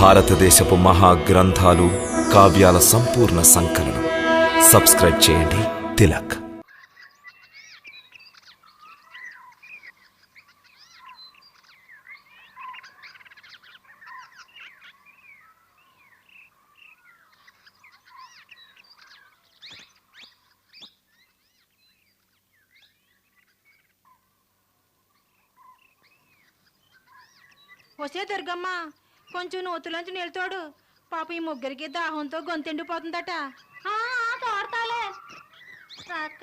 భారతదేశపు మహా గ్రంథాలు కావ్యాల సంపూర్ణ సంకలనం. సబ్స్క్రైబ్ చేయండి. తిలక్. వసే దుర్గమ్మ. కొంచెం నూతులోంచి నిలుతాడు పాప ఈ ముగ్గురికి దాహంతో గొంతెండిపోతుందట. తోడతాలే. రాక్క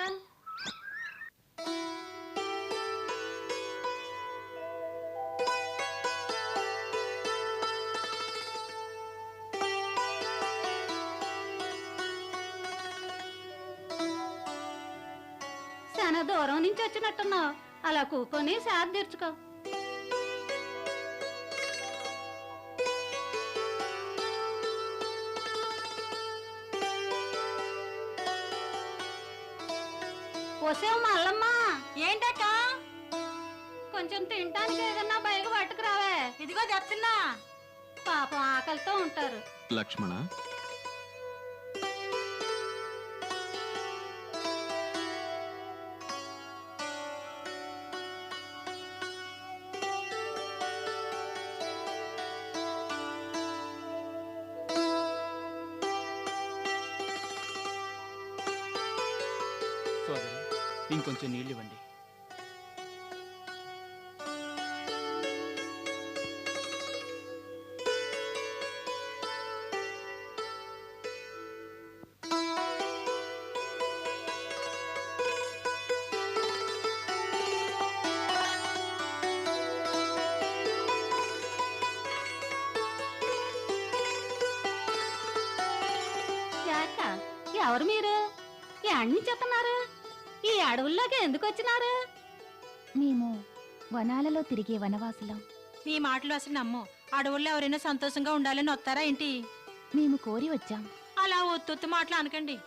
చాలా దూరం నుంచి వచ్చినట్టున్నావు. అలా కూకొని సార్ తెరుచుకో. వసే మల్లమ్మ. ఏంటక్క కొంచెం తినటానికి ఏదన్నా బయలు పట్టుకురావే ఇదిగో చెప్తున్నా పాపం ఆకలితో ఉంటారు. లక్ష్మణ. సోదరి ఇంకొంచెం నీళ్ళు ఇవ్వండి ఎవరు మీరు? ఎక్కడి నుంచి వస్తున్నారు అడవుల్లోకి ఎందుకు వచ్చినారు? మేము వనాలలో తిరిగే వనవాసులం. నీ మాటలు అసలు నమ్ము. అడవుల్లో ఎవరైనా సంతోషంగా ఉండాలని వస్తారా ఏంటి? మేము కోరి వచ్చాం. అలా ఒత్తొత్తు మాటలు అనకండి.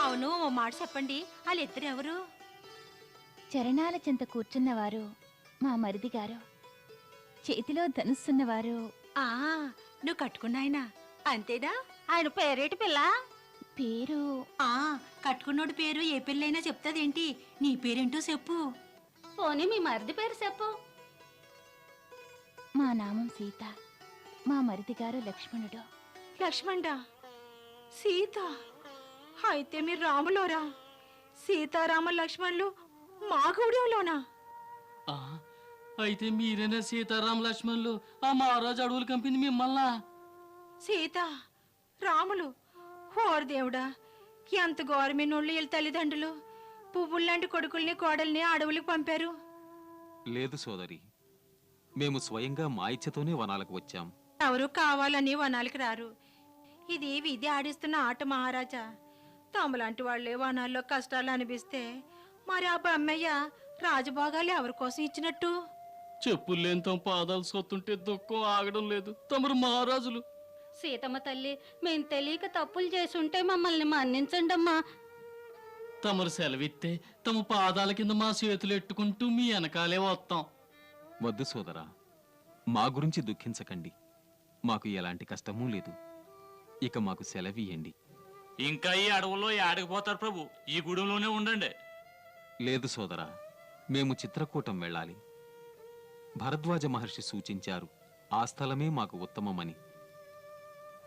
అవును ఓ మాట చెప్పండి. వాళ్ళిద్దరు ఎవరు? చరణాల చెంత కూర్చున్నవారు మా మరిది గారు. చేతిలో ధనుస్తున్నవారు ఆ నువ్వు కట్టుకున్నాయన? అంతేనా? ఆయన పేరేటి పిల్ల? పేరు. ఆ కట్టుకున్నోడి పేరు ఏ పెళ్ళైనా చెప్తాదేంటి? నీ పేరేంటో చెప్పు. పోనీ మీ మరిది పేరు చెప్పు. మా నామం సీత. మా మరిది గారు లక్ష్మణుడు. లక్ష్మణ సీత? అయితే మీరు రాములోరా? సీతారామ లక్ష్మణులు మా గూడెంలోనా? ఆ, అయితే మీరేనా సీతారాం లక్ష్మణులు? ఆ మహారాజు అడవులు కంపింది మిమ్మల్ని? సీత రాములు ఓర్ దేవుడా ఎంత గౌరమినోళ్ళు వీళ్ళ తల్లిదండ్రులు. పువ్వుల్లాంటి కొడుకుల్ని కోడల్ని అడవులకు పంపారు. లేదు సోదరి మేము స్వయంగా మా ఇచ్చతోనే వనాలకు వచ్చాం. ఎవరు కావాలని వనాలకి రారు. ఇది విధి ఆడిస్తున్న ఆట మహారాజా. తమలాంటి వాళ్ళే వనాల్లో కష్టాలు అనిపిస్తే మరి ఆ బమ్మయ్య రాజభోగాలు ఎవరి కోసం ఇచ్చినట్టు? చెప్పులు లేని తమ పాదాలు సొత్తుంటే దుఃఖం ఆగడం లేదు. తమరు మహారాజులు. సీతమ్మ తల్లి మేము తెలియక తప్పులు చేసుంటే మమ్మల్ని మన్నించండి అమ్మా తమరు సెలవిస్తే తమ పాదాల కింద మా చేతులు ఎట్టుకుంటూ మీ వెనకాలే వస్తాం. వద్దు సోదరా మా గురించి దుఃఖించకండి. మాకు ఎలాంటి కష్టమూ లేదు. ఇక మాకు సెలవియండి ఇంకా ఈ అడవుల్లో ఏడకపోతారు ప్రభు ఈ గూడెంలోనే ఉండండి. లేదు సోదరా మేము చిత్రకూటం వెళ్ళాలి. భరద్వాజ మహర్షి సూచించారు ఆ స్థలమే మాకు ఉత్తమమని.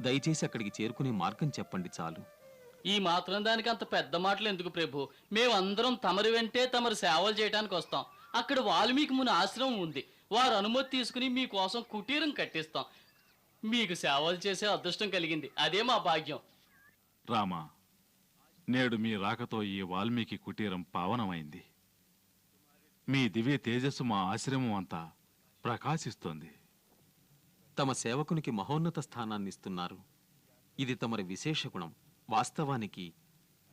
దయచేసి అక్కడికి చేరుకునే మార్గం చెప్పండి చాలు. ఈ మాత్రం దానికి అంత పెద్ద మాటలు ఎందుకు ప్రభు? మేమందరం తమరి వెంటే తమరి సేవలు చేయడానికి వస్తాం. అక్కడ వాల్మీకి ముని ఆశ్రమం ఉంది. వారు అనుమతి తీసుకుని మీకోసం కుటీరం కట్టిస్తాం. మీకు సేవలు చేసే అదృష్టం కలిగింది. అదే మా భాగ్యం. రామా నేడు మీ రాకతో ఈ వాల్మీకి కుటీరం పావనమైంది. మీ దివ్య తేజస్సు మా ఆశ్రమం అంతా ప్రకాశిస్తోంది. తమ సేవకునికి మహోన్నత స్థానాన్ని ఇస్తున్నారు ఇది తమరి విశేష గుణం. వాస్తవానికి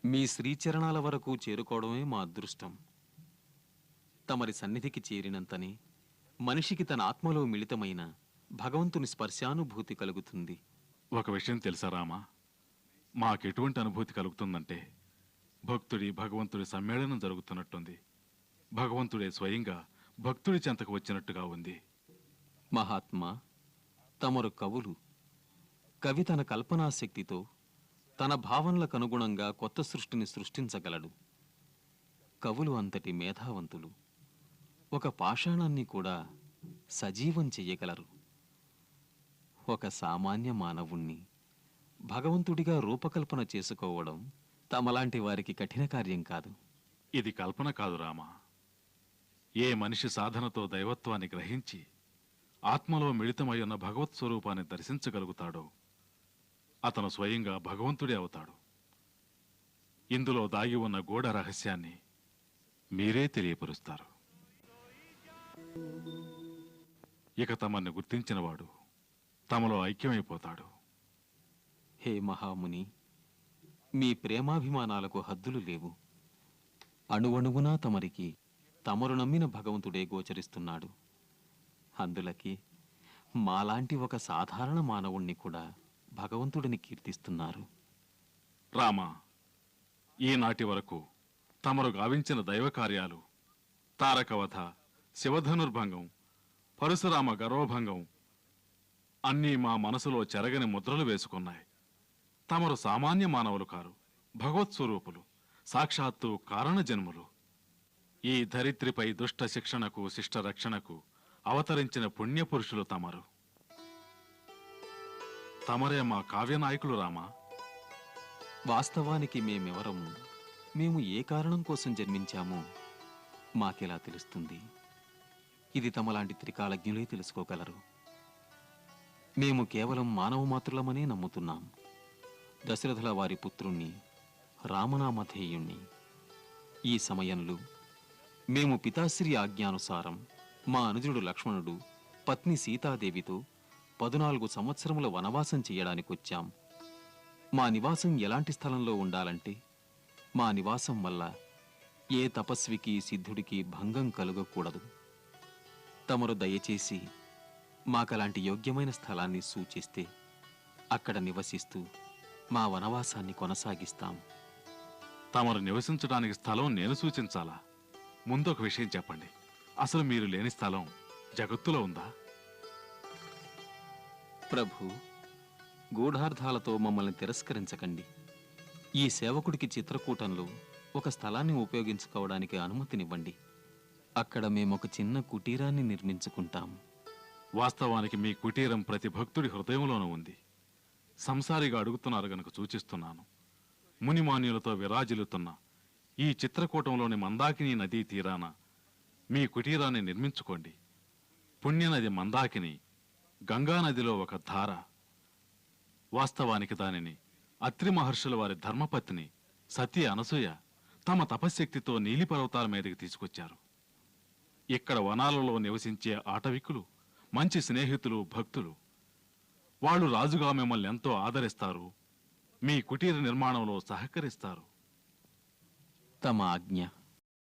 మీ శ్రీచరణాల వరకు చేరుకోవడమే మా అదృష్టం. తమరి సన్నిధికి చేరినంతనే మనిషికి తన ఆత్మలో మిళితమైన భగవంతుని స్పర్శానుభూతి కలుగుతుంది. ఒక విషయం తెలుసా రామా? మాకెటువంటి అనుభూతి కలుగుతుందంటే భక్తుడి భగవంతుడి సమ్మేళనం జరుగుతున్నట్టుంది. భగవంతుడే స్వయంగా భక్తుడి చెంతకు వచ్చినట్టుగా ఉంది. మహాత్మా తమరు కవులు. కవి తన కల్పనాశక్తితో తన భావనలకు అనుగుణంగా కొత్త సృష్టిని సృష్టించగలడు. కవులు అంతటి మేధావంతులు. ఒక పాషాణాన్ని కూడా సజీవం చెయ్యగలరు. ఒక సామాన్య మానవుణ్ణి భగవంతుడిగా రూపకల్పన చేసుకోవడం తమలాంటి వారికి కఠిన కార్యం కాదు. ఇది కల్పన కాదు రామా. ఏ మనిషి సాధనతో దైవత్వాన్ని గ్రహించి ఆత్మలో మిళితమై ఉన్న భగవత్ స్వరూపాన్ని దర్శించగలుగుతాడో అతను స్వయంగా భగవంతుడే అవుతాడు. ఇందులో దాగి ఉన్న గోడ రహస్యాన్ని మీరే తెలియపరుస్తారు. ఇక తమన్ని గుర్తించినవాడు తమలో ఐక్యమైపోతాడు. హే మహాముని మీ ప్రేమాభిమానాలకు హద్దులు లేవు. అణువణువునా తమరికి తమరు నమ్మిన భగవంతుడే గోచరిస్తున్నాడు. అందులకి మాలాంటి ఒక సాధారణ మానవుణ్ణి కూడా భగవంతుడిని కీర్తిస్తున్నారు. రామా ఈనాటి వరకు తమరు గావించిన దైవ కార్యాలు తారకవధ శివధనుర్భంగం పరశురామ గర్వభంగం అన్నీ మా మనసులో చెరగని ముద్రలు వేసుకున్నాయి. తమరు సామాన్య మానవులు కారు భగవత్ స్వరూపులు సాక్షాత్తు కారణ జన్ములు. ఈ ధరిత్రిపై దుష్ట శిక్షణకు శిష్ట రక్షణకు అవతరించిన పుణ్యపురుషులు తమరు. తమరే మా కావ్యనాయకులు రామా. వాస్తవానికి మేమెవరము? మేము ఏ కారణం కోసం జన్మించామో? మాకెలా తెలుస్తుంది? ఇది తమలాంటి త్రికాలజ్ఞులే తెలుసుకోగలరు. మేము కేవలం మానవ మాతృలమనే నమ్ముతున్నాం. దశరథుల వారి పుత్రుణ్ణి రామనామధేయుణ్ణి. ఈ సమయంలో మేము పితాశ్రీ ఆజ్ఞానుసారం మా అనుజుడు లక్ష్మణుడు పత్ని సీతాదేవితో పదునాలుగు సంవత్సరముల వనవాసం చేయడానికొచ్చాం. మా నివాసం ఎలాంటి స్థలంలో ఉండాలంటే మా నివాసం వల్ల ఏ తపస్వికి సిద్ధుడికి భంగం కలుగకూడదు. తమరు దయచేసి మాకలాంటి యోగ్యమైన స్థలాన్ని సూచిస్తే అక్కడ నివసిస్తూ మా వనవాసాన్ని కొనసాగిస్తాం. తమరు నివసించడానికి స్థలం నేను సూచించాలా? ముందు ఒక విషయం చెప్పండి. అసలు మీరు లేని స్థలం జగత్తులో ఉందా? ప్రభు గూఢార్థాలతో మమ్మల్ని తిరస్కరించకండి. ఈ సేవకుడికి చిత్రకూటంలో ఒక స్థలాన్ని ఉపయోగించుకోవడానికి అనుమతినివ్వండి. అక్కడ మేము ఒక చిన్న కుటీరాన్ని నిర్మించుకుంటాం. వాస్తవానికి మీ కుటీరం ప్రతి భక్తుడి హృదయంలోనూ ఉంది. సంసారిగా అడుగుతున్నారు గనుక సూచిస్తున్నాను. మునిమాన్యులతో విరాజిల్లుతున్న ఈ చిత్రకూటంలోని మందాకిని నదీ తీరాన మీ కుటీరాన్ని నిర్మించుకోండి. పుణ్యనది మందాకిని గంగానదిలో ఒక ధార వాస్తవానికి దానిని అత్రి మహర్షుల వారి ధర్మపత్ని సతీ అనసూయ తమ తపశ్శక్తితో నీలిపర్వతాల మీదకి తీసుకొచ్చారు. ఇక్కడ వనాలలో నివసించే ఆటవికులు మంచి స్నేహితులు భక్తులు వాళ్ళు రాజుగా మిమ్మల్ని ఎంతో ఆదరిస్తారు మీ కుటీర నిర్మాణంలో సహకరిస్తారు. తమ ఆజ్ఞ.